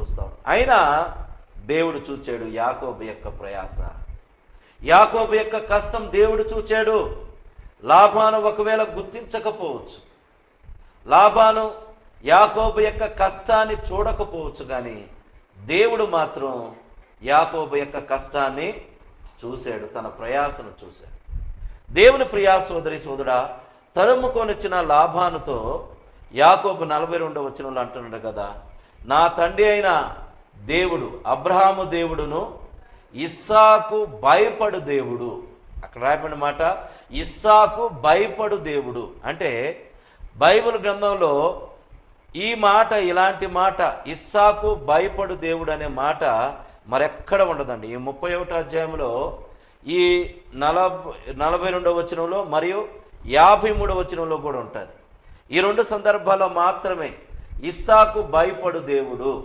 చూస్తాం. అయినా దేవుడు చూచాడు యాకోబు యొక్క ప్రయాస. యాకోబు యొక్క కష్టం దేవుడు చూచాడు. లాభాను ఒకవేళ గుర్తించకపోవచ్చు. లాభాను యాకోబు యొక్క కష్టాన్ని చూడకపోవచ్చు కానీ దేవుడు మాత్రం యాకోబు యొక్క కష్టాన్ని చూశాడు తన ప్రయాసను చూశాడు. దేవుని ప్రియా సోదరి సోదరా తరుముకొనిచ్చిన లాభానుతో యాకోబు నలభై రెండవ వచనంలో అంటున్నాడు కదా నా తండ్రి అయిన దేవుడు అబ్రహాము దేవుడును ఇస్సాకు భయపడు దేవుడు. అక్కడ రాయబడిన మాట ఇస్సాకు భయపడు దేవుడు. అంటే బైబిల్ గ్రంథంలో ఈ మాట ఇలాంటి మాట ఇస్సాకు భయపడు దేవుడు అనే మాట మరెక్కడ ఉండదండి. ఈ ముప్పై ఒకటో అధ్యాయంలో ఈ నలభై నలభై రెండవ వచనంలో మరియు యాభై మూడవ వచనంలో కూడా ఉంటుంది. ఈ రెండు సందర్భాల్లో మాత్రమే ఇస్సాకు భయపడు దేవుడు.